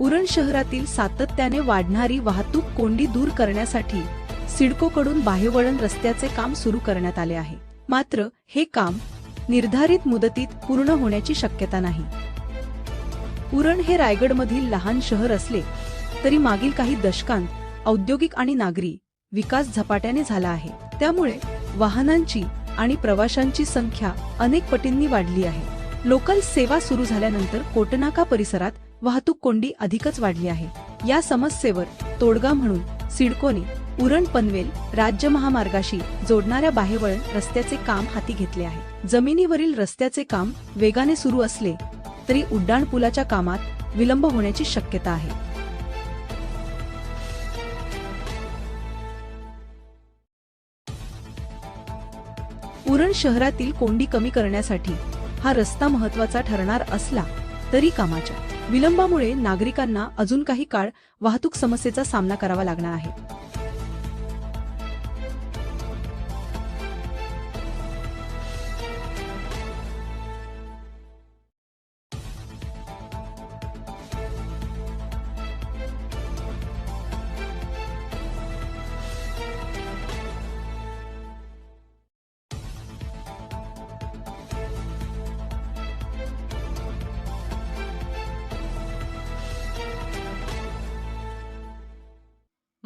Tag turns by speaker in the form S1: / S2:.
S1: उरण शहरातील सातत्याने वाढणारी वाहतूक कोंडी दूर करण्यासाठी सिडकोकडून बाह्यवळण रस्त्याचे काम सुरू करण्यात आले आहे. मात्र हे काम निर्धारित मुदतीत पूर्ण होण्याची शक्यता नाही. उरण हे रायगडमधील लहान शहर असले तरी मागील काही दशकांत औद्योगिक आणि नागरी विकास झपाट्याने झाला आहे. त्यामुळे वाहनांची आणि प्रवाशांची संख्या अनेक पटींनी वाढली आहे. लोकल सेवा सुरू झाल्यानंतर कोटनाका परिसरात वाहतूक कोंडी अधिकच वाढली आहे. या समस्येवर तोडगा म्हणून सिडकोने उरण पनवेल राज्य महामार्गाशी जोडणाऱ्या बाहेवळण रस्त्याचे काम हाती घेतले आहे. जमिनीवरील रस्त्याचे काम वेगाने सुरू असले तरी उड्डाण पुलाच्या कामात विलंब होण्याची शक्यता आहे. उरण शहरातील कोंडी कमी करण्यासाठी हा रस्ता महत्त्वाचा ठरणार असला तरी कामाच्या विलंबामुळे नागरिकांना अजून काही काळ वाहतूक समस्येचा सामना करावा लागणार आहे.